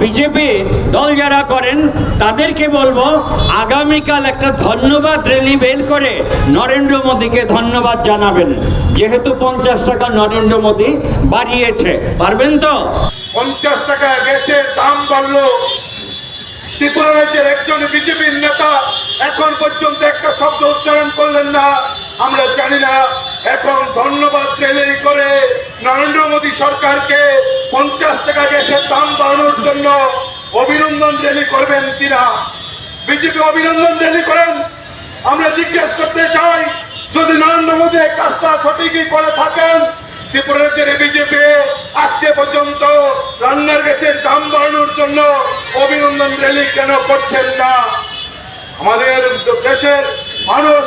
BJP দল যারা করেন, তাদেরকে বলব, আগামীকাল একটা ধন্যবাদ র্যালি বের করে নরেন্দ্র মোদীকে ধন্যবাদ জানাবেন। যেহেতু পঞ্চাশ টাকা নরেন্দ্র মোদী বাড়িয়েছে। পারবেন তো? পঞ্চাশ টাকা গ্যাসের দাম বাড়লো। ত্রিপুরা রাজ্যের একজন বিজেপির নেতা এখন পর্যন্ত একটা শব্দ উচ্চারণ করলেন না। আমরা জানি না। এখন ধন্যবাদ করে নরেন্দ্র মোদী সরকারকে পঞ্চাশ টাকা গ্যাসের জন্য অভিনন্দন রেলি করবেন কিনা? বিজেপি অভিনন্দন রেলি করেন। আমরা জিজ্ঞেস করতে চাই, যদি নরেন্দ্র মোদী কাজটা সঠিকই করে থাকেন ত্রিপুরা রাজ্যের বিজেপি আজকে পর্যন্ত রান্নার গ্যাসের দাম বাড়ানোর জন্য অভিনন্দন র্যালি কেন করছেন না? আমাদের দেশের মানুষ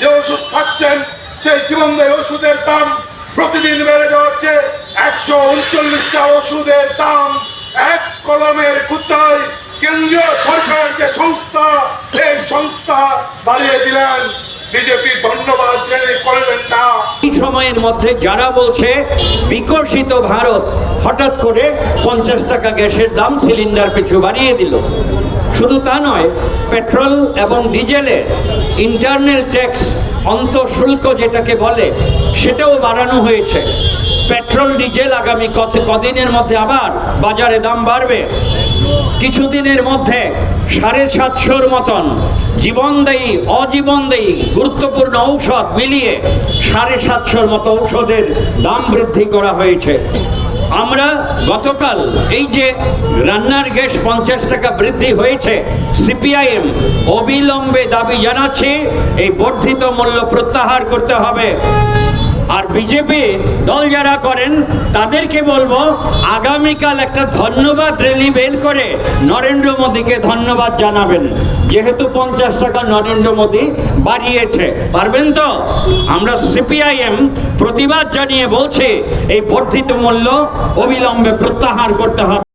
যে ওষুধ খাচ্ছেন, সেই জীবনদায়ী ওষুধের দাম প্রতিদিন বেড়ে যাচ্ছে। একশো উনচল্লিশটা ওষুধের দাম কলমের কুচায় কেন্দ্রীয় সরকার যে সংস্থা এই সংস্থা বাড়িয়ে দিলেন বিজেপি করবেন সময়ের মধ্যে যারা বলছে, বিকশিত ভারত, হঠাৎ করে পঞ্চাশ টাকা গ্যাসের দাম সিলিন্ডার পিছু বাড়িয়ে দিল। শুধু তা নয়, পেট্রোল এবং ডিজেলের ইন্টারনাল ট্যাক্স অন্তঃশুল্ক যেটাকে বলে, সেটাও বাড়ানো হয়েছে। পেট্রোল, ডিজেল আগামী কদিনের মধ্যে আবার বাজারে দাম বাড়বে? কিছুদিনের মধ্যে সাড়ে সাতশোর মতন জীবনদায়ী, অজীবনদায়ী, গুরুত্বপূর্ণ ঔষধ মিলিয়ে সাড়ে সাতশোর মতো ঔষধের দাম বৃদ্ধি করা হয়েছে। আমরা গতকাল এই যে রান্নার গ্যাস পঞ্চাশ টাকা বৃদ্ধি হয়েছে, সিপিআইএম অবিলম্বে দাবি জানাচ্ছে, এই বর্ধিত মূল্য প্রত্যাহার করতে হবে। আর বিজেপি দল যারা করেন, তাদেরকে বলব, আগামীকাল একটা ধন্যবাদ র্যালি বের করে নরেন্দ্র মোদীকে ধন্যবাদ জানাবেন। যেহেতু পঞ্চাশ টাকা নরেন্দ্র মোদী বাড়িয়েছে। পারবেন তো? আমরা সিপিআইএম প্রতিবাদ জানিয়ে বলছি, এই বর্ধিত মূল্য অবিলম্বে প্রত্যাহার করতে হবে।